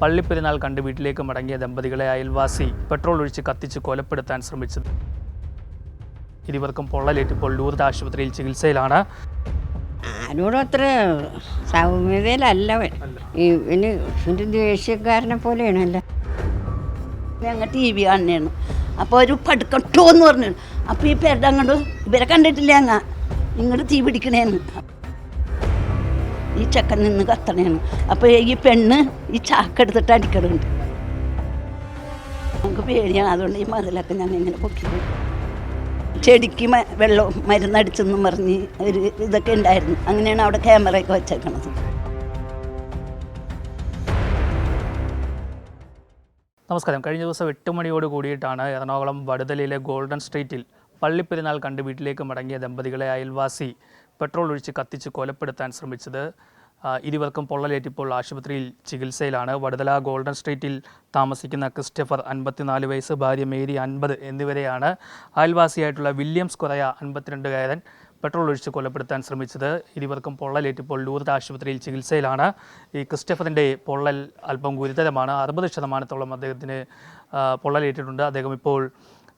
പള്ളിപ്പെരുന്നാൾ കണ്ട് വീട്ടിലേക്ക് മടങ്ങിയ ദമ്പതികളെ അയൽവാസി പെട്രോൾ ഒഴിച്ച് കത്തിച്ച് കൊലപ്പെടുത്താൻ ശ്രമിച്ചത്. ഇരുവർക്കും പൊള്ളലേറ്റിപ്പോൾ ലൂർദ് ആശുപത്രിയിൽ ചികിത്സയിലാണ്. ആരോടും ഒരു ദേഷ്യക്കാരനെ അപ്പോൾ ഒരു പടുക്കട്ടോ എന്ന് പറഞ്ഞു അപ്പോൾ ഈ പേരുടെ അങ്ങോട്ട് ഇവരെ കണ്ടിട്ടില്ല അങ്ങ ഇങ്ങോട്ട് തീ പിടിക്കണേന്ന്. ഈ ചക്കൻ നിന്ന് കത്തണേന്ന്. അപ്പോൾ ഈ പെണ്ണ് ഈ ചാക്കെടുത്തിട്ട് അടിക്കണുണ്ട്. നമുക്ക് പേടിയാണ്. അതുകൊണ്ട് ഈ മതിലൊക്കെ ഞാൻ ഇങ്ങനെ പൊക്കി ചെടിക്ക് വെള്ളം മരുന്നടിച്ചെന്നും പറഞ്ഞ് ഒരു ഇതൊക്കെ ഉണ്ടായിരുന്നു. അങ്ങനെയാണ് അവിടെ ക്യാമറയൊക്കെ വെച്ചേക്കണത്. നമസ്കാരം. കഴിഞ്ഞ ദിവസം എട്ട് മണിയോട് കൂടിയിട്ടാണ് എറണാകുളം വടുതലയിലെ ഗോൾഡൻ സ്ട്രീറ്റിൽ പള്ളിപ്പെരുന്നാൾ കണ്ട് വീട്ടിലേക്ക് മടങ്ങിയ ദമ്പതികളെ അയൽവാസി പെട്രോൾ ഒഴിച്ച് കത്തിച്ച് കൊലപ്പെടുത്താൻ ശ്രമിച്ചത് ഇരുവർക്കും പൊള്ളലേറ്റിപ്പോൾ ആശുപത്രിയിൽ ചികിത്സയിലാണ്. വടുതല ഗോൾഡൻ സ്ട്രീറ്റിൽ താമസിക്കുന്ന ക്രിസ്റ്റഫർ അൻപത്തിനാല് വയസ്സ് ഭാര്യ മേരി അൻപത് എന്നിവരെയാണ് അയൽവാസിയായിട്ടുള്ള വില്യംസ് കുറയ അൻപത്തിരണ്ടുകാരൻ പെട്രോൾ ഒഴിച്ച് കൊലപ്പെടുത്താൻ ശ്രമിച്ചത്. ഇരുവർക്കും പൊള്ളലേറ്റിപ്പോൾ ലൂർദ് ആശുപത്രിയിൽ ചികിത്സയിലാണ്. ഈ ക്രിസ്റ്റഫറിന്റെ പൊള്ളൽ അല്പം ഗുരുതരമാണ്. അറുപത് ശതമാനത്തോളം അദ്ദേഹത്തിന് പൊള്ളലേറ്റിട്ടുണ്ട്. അദ്ദേഹം ഇപ്പോൾ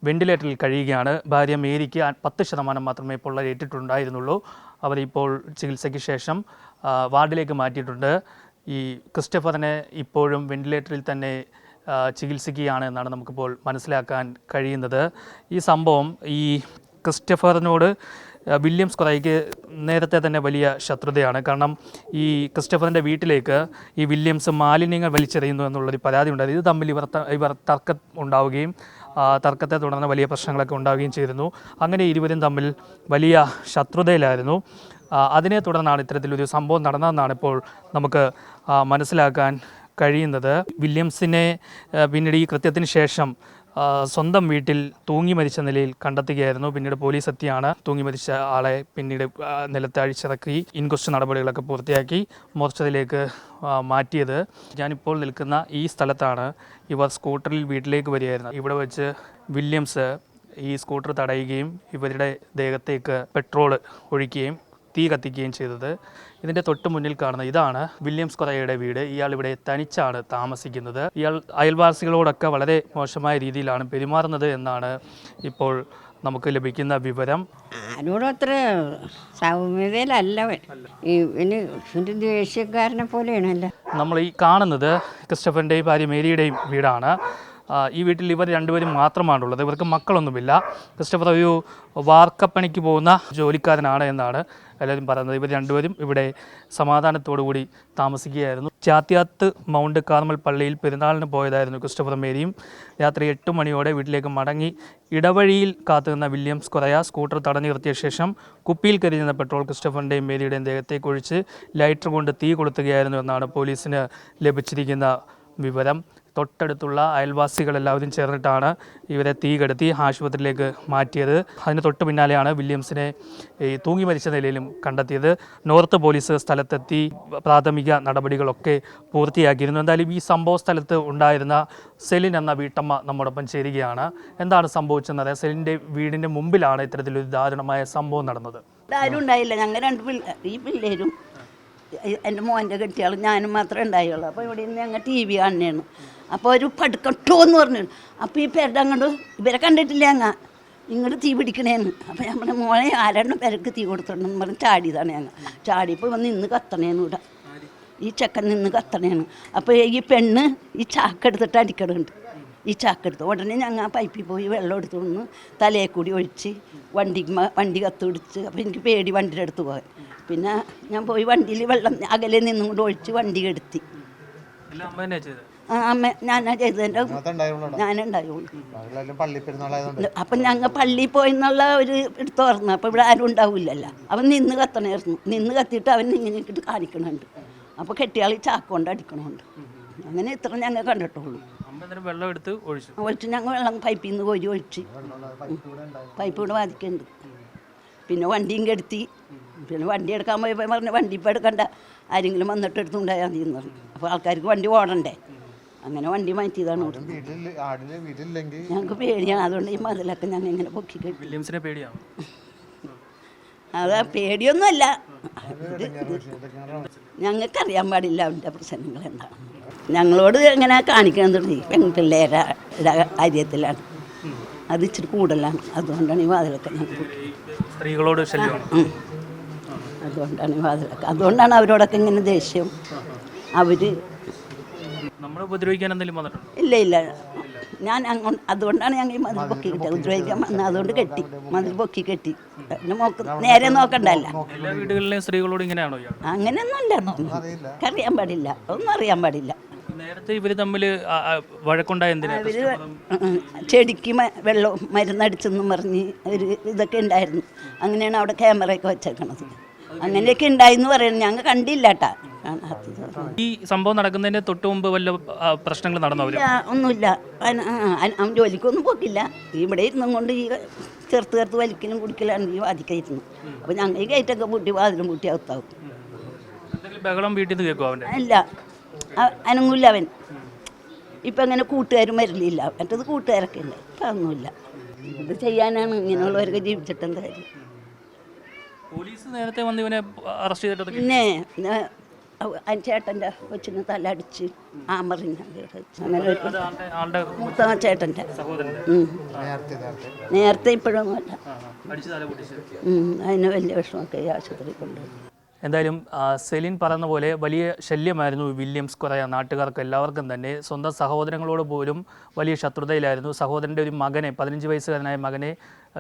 വെന്റിലേറ്ററിൽ കഴിയുകയാണ്. ഭാര്യ മേരിക്ക് പത്ത് ശതമാനം മാത്രമേ പൊള്ളലേറ്റിട്ടുണ്ടായിരുന്നുള്ളൂ. അവരിപ്പോൾ ചികിത്സയ്ക്ക് ശേഷം വാർഡിലേക്ക് മാറ്റിയിട്ടുണ്ട്. ഈ ക്രിസ്റ്റഫറിനെ ഇപ്പോഴും വെന്റിലേറ്ററിൽ തന്നെ ചികിത്സിക്കുകയാണ് എന്നാണ് നമുക്കിപ്പോൾ മനസ്സിലാക്കാൻ കഴിയുന്നത്. ഈ സംഭവം ഈ ക്രിസ്റ്റഫറിനോട് വില്യംസ് കൊറൈക്ക് നേരത്തെ തന്നെ വലിയ ശത്രുതയാണ്. കാരണം ഈ ക്രിസ്റ്റഫറിന്റെ വീട്ടിലേക്ക് ഈ വില്യംസ് മാലിന്യങ്ങൾ വലിച്ചെറിയുന്നു എന്നുള്ളൊരു പരാതി ഉണ്ടായത് ഇത് തമ്മിൽ ഇവർ ഇവർ തർക്കം ഉണ്ടാവുകയും തർക്കത്തെ തുടർന്ന് വലിയ പ്രശ്നങ്ങളൊക്കെ ഉണ്ടാവുകയും ചെയ്തിരുന്നു. അങ്ങനെ ഇരുവരും തമ്മിൽ വലിയ ശത്രുതയിലായിരുന്നു. അതിനെ തുടർന്നാണ് ഇത്തരത്തിലൊരു സംഭവം നടന്നതെന്നാണ് ഇപ്പോൾ നമുക്ക് മനസ്സിലാക്കാൻ കഴിയുന്നത്. വില്യംസിനെ പിന്നീട് ഈ കൃത്യത്തിന് ശേഷം സ്വന്തം വീട്ടിൽ തൂങ്ങി മരിച്ച നിലയിൽ കണ്ടെത്തുകയായിരുന്നു. പിന്നീട് പോലീസ് എത്തിയാണ്. തൂങ്ങി മരിച്ച ആളെ പിന്നീട് നിലത്ത് അഴിച്ചിറക്കി ഇൻക്വസ്റ്റ് നടപടികളൊക്കെ പൂർത്തിയാക്കി മോർച്ചറിയിലേക്ക് ആ, മാറ്റിയത്. ഞാനിപ്പോൾ നിൽക്കുന്ന ഈ സ്ഥലത്താണ് ഇവർ സ്കൂട്ടറിൽ വീട്ടിലേക്ക് വരികയായിരുന്നു. ഇവിടെ വെച്ച് വില്യംസ് ഈ സ്കൂട്ടർ തടയുകയും ഇവരുടെ ദേഹത്തേക്ക് പെട്രോൾ ഒഴിക്കുകയും തീ കത്തിക്കുകയും ചെയ്തത്. ഇതിന്റെ തൊട്ട് മുന്നിൽ കാണുന്ന ഇതാണ് വില്യംസ് കൊറയുടെ വീട്. ഇയാൾ ഇവിടെ തനിച്ചാണ് താമസിക്കുന്നത്. ഇയാൾ അയൽവാസികളോടൊക്കെ വളരെ മോശമായ രീതിയിലാണ് പെരുമാറുന്നത് എന്നാണ് ഇപ്പോൾ നമുക്ക് ലഭിക്കുന്ന വിവരം. ആരോടും അത്ര സൗമ്യതയിലല്ല ഇവന് ദേഷ്യക്കാരനെ പോലെയാണല്ലോ. നമ്മൾ ഈ കാണുന്നത് ക്രിസ്റ്റഫറിന്റെയും ഭാര്യ മേരിയുടെയും വീടാണ്. ഈ വീട്ടിൽ ഇവർ രണ്ടുപേരും മാത്രമാണ് ഉള്ളത് ഇവർക്ക് മക്കളൊന്നുമില്ല. ക്രിസ്റ്റഫർ ഒരു വാർക്കപ്പണിക്ക് പോകുന്ന ജോലിക്കാരനാണ് എന്നാണ് എല്ലാവരും പറയുന്നത് ഇവർ രണ്ടുപേരും ഇവിടെ സമാധാനത്തോടു കൂടി താമസിക്കുകയായിരുന്നു. ചാത്യാത്ത് മൗണ്ട് കാർമൽ പള്ളിയിൽ പെരുന്നാളിന് പോയതായിരുന്നു ക്രിസ്റ്റഫർ മേരിയും. രാത്രി എട്ട് മണിയോടെ വീട്ടിലേക്ക് മടങ്ങി ഇടവഴിയിൽ കാത്തുനിന്ന വില്യംസ് കുറയ സ്കൂട്ടർ തടഞ്ഞു നിർത്തിയ ശേഷം കുപ്പിയിൽ കരിഞ്ഞ പെട്രോൾ ക്രിസ്റ്റഫറിന്റെയും മേരിയുടെയും ദേഹത്തേക്ക് ഒഴിച്ച് ലൈറ്റർ കൊണ്ട് തീ കൊളുത്തുകയായിരുന്നു എന്നാണ് പോലീസിന് ലഭിച്ചിരിക്കുന്ന വിവരം. തൊട്ടടുത്തുള്ള അയൽവാസികളെല്ലാവരും ചേർന്നിട്ടാണ് ഇവരെ തീ കെടുത്തി ആശുപത്രിയിലേക്ക് മാറ്റിയത്. അതിന് തൊട്ട് പിന്നാലെയാണ് വില്യംസിനെ ഈ തൂങ്ങി മരിച്ച നിലയിലും കണ്ടെത്തിയത്. നോർത്ത് പോലീസ് സ്ഥലത്തെത്തി പ്രാഥമിക നടപടികളൊക്കെ പൂർത്തിയാക്കിയിരുന്നു. എന്തായാലും ഈ സംഭവ സ്ഥലത്ത് ഉണ്ടായിരുന്ന സെലിൻ എന്ന വീട്ടമ്മ നമ്മോടൊപ്പം ചേരുകയാണ്. എന്താണ് സംഭവിച്ചെന്നത്? സെലിന്റെ വീടിന്റെ മുമ്പിലാണ് ഇത്തരത്തിലൊരു ദാരുണമായ സംഭവം നടന്നത്. ഉണ്ടായില്ല. രണ്ട് ഈ പിള്ളേരും എന്റെ മോന്റെ കെട്ടിയാളും ഞാനും മാത്രമേ ഉണ്ടായുള്ളൂ. അപ്പോൾ ഇവിടെ നിന്ന് ഞങ്ങൾ ടി വി കാണുന്നതാണ്. അപ്പോൾ ഒരു പടുക്കട്ടോ എന്ന് പറഞ്ഞു. അപ്പോൾ ഈ പേരുടെ അങ്ങോട്ട് ഇവരെ കണ്ടിട്ടില്ല ഞങ്ങൾ ഇങ്ങോട്ട് തീ പിടിക്കണേന്ന്. അപ്പോൾ നമ്മുടെ മോനെ ആരെണ്ണം പേരക്ക് തീ കൊടുത്തിട്ടുണ്ടെന്ന് പറഞ്ഞ് ചാടിയതാണ് ഞങ്ങൾ. ചാടിയപ്പോൾ വന്ന് നിന്ന് കത്തണേന്ന് ഇവിടെ. ഈ ചക്കൻ നിന്ന് കത്തണേന്ന്. അപ്പോൾ ഈ പെണ്ണ് ഈ ചാക്കെടുത്തിട്ട് അടിക്കണുണ്ട്. ഈ ചാക്കെടുത്ത് ഉടനെ ഞങ്ങൾ ആ പൈപ്പിൽ പോയി വെള്ളം എടുത്തു നിന്ന് തലയിൽ കൂടി ഒഴിച്ച് വണ്ടി വണ്ടി കത്ത് പിടിച്ച് അപ്പോൾ എനിക്ക് പേടി വണ്ടിയുടെ അടുത്ത് പോകാൻ. പിന്നെ ഞാൻ പോയി വണ്ടിയിൽ വെള്ളം അകലെ നിന്നും കൊണ്ട് ഒഴിച്ച് വണ്ടി കെടുത്തി അമ്മ ഞാനാ ചെയ്തതിന്റെ ഞാനുണ്ടായുള്ളൂ. പള്ളി പെരുന്നാളായതുകൊണ്ട്. അപ്പം ഞങ്ങൾ പള്ളിയിൽ പോയന്നുള്ള ഒരു എടുത്ത് ഓർന്നു അപ്പോൾ ഇവിടെ ആരും ഉണ്ടാവില്ലല്ലോ. അവൻ നിന്ന് കത്തണമായിരുന്നു നിന്ന് കത്തിയിട്ട് അവൻ ഇങ്ങനെ കാണിക്കണുണ്ട്. അപ്പോൾ കെട്ടിയാളി ചാക്കൊണ്ട് അടിക്കണുണ്ട്. അടിക്കണമുണ്ട് അങ്ങനെ ഇത്ര ഞങ്ങൾ കണ്ടിട്ടുള്ളൂ. വെള്ളം എടുത്ത് ഒഴിച്ചു. ഒഴിച്ച് ഞങ്ങൾ വെള്ളം പൈപ്പിൽ നിന്ന് കോരി ഒഴിച്ച്. പൈപ്പ് ഇവിടെ ബാധിക്കുന്നുണ്ട്. പിന്നെ വണ്ടിയും കെടുത്തി പിന്നെ വണ്ടി എടുക്കാൻ പോയപ്പോൾ പറഞ്ഞു വണ്ടി ഇപ്പം എടുക്കണ്ട. ആരെങ്കിലും വന്നിട്ട് എടുത്തുണ്ടായാൽ മതി എന്ന് പറഞ്ഞു. അപ്പോൾ ആൾക്കാർക്ക് വണ്ടി ഓടണ്ടേ? അങ്ങനെ വണ്ടി മാറ്റിയതാണ് ഞങ്ങൾക്ക് പേടിയാണ്. അതുകൊണ്ട് ഈ മതിലൊക്കെ ഞങ്ങൾ ഇങ്ങനെ പൊക്കി വില്യംസിനെ പേടിയാവും അത് പേടിയൊന്നുമല്ല. ഞങ്ങൾക്കറിയാൻ പാടില്ല അവന്റെ പ്രശ്നങ്ങൾ എന്താണ്. ഞങ്ങളോട് എങ്ങനെ കാണിക്കാൻ തുടങ്ങി പെൺപിള്ളേരുടെ കാര്യത്തിലാണ്. അത് ഇച്ചിരി കൂടുതലാണ്. അതുകൊണ്ടാണ് ഈ വാതിലൊക്കെ ഞങ്ങൾ സ്ത്രീകളോട് അതുകൊണ്ടാണ് ഈ വാതിലൊക്കെ. അതുകൊണ്ടാണ് അവരോടൊക്കെ ഇങ്ങനെ ദേഷ്യം. അവർ നമ്മൾ ഉപദ്രവിക്കാൻ എന്തെങ്കിലും വന്നിട്ടുണ്ടോ? ഇല്ല ഇല്ല. ഞാൻ അങ്ങോട്ട് അതുകൊണ്ടാണ് ഞങ്ങൾ ഈ മതിൽ പൊക്കി കിട്ടിയത്. ഉപദ്രവിക്കാൻ വന്ന അതുകൊണ്ട് കെട്ടി. മതിൽ പൊക്കി കെട്ടി. പിന്നെ നോക്ക് നേരെ നോക്കണ്ടല്ല. എല്ലാ വീടുകളിലെയും സ്ത്രീകളോട് ഇങ്ങനെയാണോ ഇയാൾ അങ്ങനെയൊന്നും അല്ല. അറിയാൻ പാടില്ല. ഒന്നും അറിയാൻ പാടില്ല. നേരത്തെ ഇവർ തമ്മിൽ വഴക്കുണ്ടായ എന്തിനാ? അവർ ഉം, ചെടിക്ക് മ- വെള്ളം മരുന്നടിച്ചെന്നും പറഞ്ഞ് ഒരു ഇതൊക്കെ ഉണ്ടായിരുന്നു. അങ്ങനെയാണ് അവിടെ ക്യാമറയൊക്കെ വെച്ചേക്കണത്. അങ്ങനെയൊക്കെ ഉണ്ടായിരുന്നു പറയുന്നത്. ഞങ്ങൾ കണ്ടില്ല കേട്ടാ. ഈ സംഭവം നടക്കുന്നതിന് തൊട്ട് മുമ്പ് വല്ല പ്രശ്നങ്ങൾ നടന്നു അവർ? ഒന്നുമില്ല. അവൻ ജോലിക്കൊന്നും പോക്കില്ല. ഇവിടെ ഇരുന്നും കൊണ്ട് ഈ ചേർത്ത് ചേർത്ത് വലിക്കലും കുടിക്കലാണ് ഈ വാദിക്കായിരുന്നു അപ്പൊ ഞങ്ങൾ ഈ ഗേറ്റൊക്കെ പൂട്ടി വാതിലും പൂട്ടി അകത്താവും. ബഹളം വീട്ടിൽ നിന്ന് കേൾക്കും അവന്റെ അല്ല. അനങ്ങൂല്ല അവൻ. ഇപ്പം അങ്ങനെ കൂട്ടുകാരും വരലില്ല. മറ്റത് കൂട്ടുകാരൊക്കെ ഉണ്ട്. ഇപ്പം ഒന്നുമില്ല ഇത് ചെയ്യാനാണ്? ഇങ്ങനെയുള്ളവരൊക്കെ ജീവിച്ചിട്ടെന്തായാലും പോലീസ് നേരത്തെ വന്ന് ഇവനെ അറസ്റ്റ് ചെയ്തിട്ട് പിന്നെ ചേട്ടന്റെ കൊച്ചിന് തല അടിച്ച് ആമറിഞ്ഞ അങ്ങനെ മൂത്ത ചേട്ടന്റെ. നേരത്തെ ഇപ്പോഴും അല്ല. തല പൊട്ടിച്ച്. ഉം. അതിന് വലിയ വിഷമൊക്കെ ഈ ആശുപത്രി കൊണ്ടുപോയി എന്തായാലും സെലിൻ പറഞ്ഞ പോലെ വലിയ ശല്യമായിരുന്നു വില്യംസ് കുറേ നാട്ടുകാർക്ക് എല്ലാവർക്കും തന്നെ. സ്വന്തം സഹോദരങ്ങളോട് പോലും വലിയ ശത്രുതയിലായിരുന്നു. സഹോദരന്റെ ഒരു മകനെ പതിനഞ്ച് വയസ്സുകാരനായ മകനെ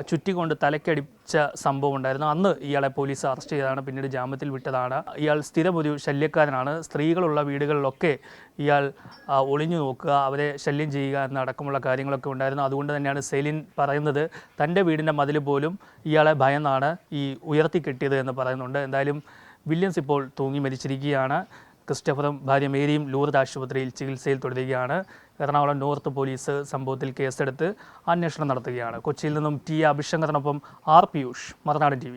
ചുറ്റിക്കൊണ്ട് തലക്കടിച്ച സംഭവം ഉണ്ടായിരുന്നു. അന്ന് ഇയാളെ പോലീസ് അറസ്റ്റ് ചെയ്തതാണ്. പിന്നീട് ജാമ്യത്തിൽ വിട്ടതാണ്. ഇയാൾ സ്ഥിരം ഒരു ശല്യക്കാരനാണ്. സ്ത്രീകളുള്ള വീടുകളിലൊക്കെ ഇയാൾ ഒളിഞ്ഞു നോക്കുക അവരെ ശല്യം ചെയ്യുക എന്നടക്കമുള്ള കാര്യങ്ങളൊക്കെ ഉണ്ടായിരുന്നു. അതുകൊണ്ട് തന്നെയാണ് സെലിൻ പറയുന്നത് തന്റെ വീടിന്റെ മതിൽ പോലും ഇയാളെ ഭയന്നാണ് ഈ ഉയർത്തി കെട്ടിയത് എന്ന് പറയുന്നുണ്ട്. എന്തായാലും വില്യംസ് ഇപ്പോൾ തൂങ്ങി മരിച്ചിരിക്കുകയാണ്. ക്രിസ്റ്റഫറും ഭാര്യ മേരിയും ലൂർദ് ആശുപത്രിയിൽ ചികിത്സയിൽ തുടരുകയാണ്. എറണാകുളം നോർത്ത് പോലീസ് സംഭവത്തിൽ കേസെടുത്ത് അന്വേഷണം നടത്തുകയാണ്. കൊച്ചിയിൽ നിന്നും ടി അഭിഷങ്കറിനൊപ്പം ആർ പിയൂഷ് മറുനാടൻ ടി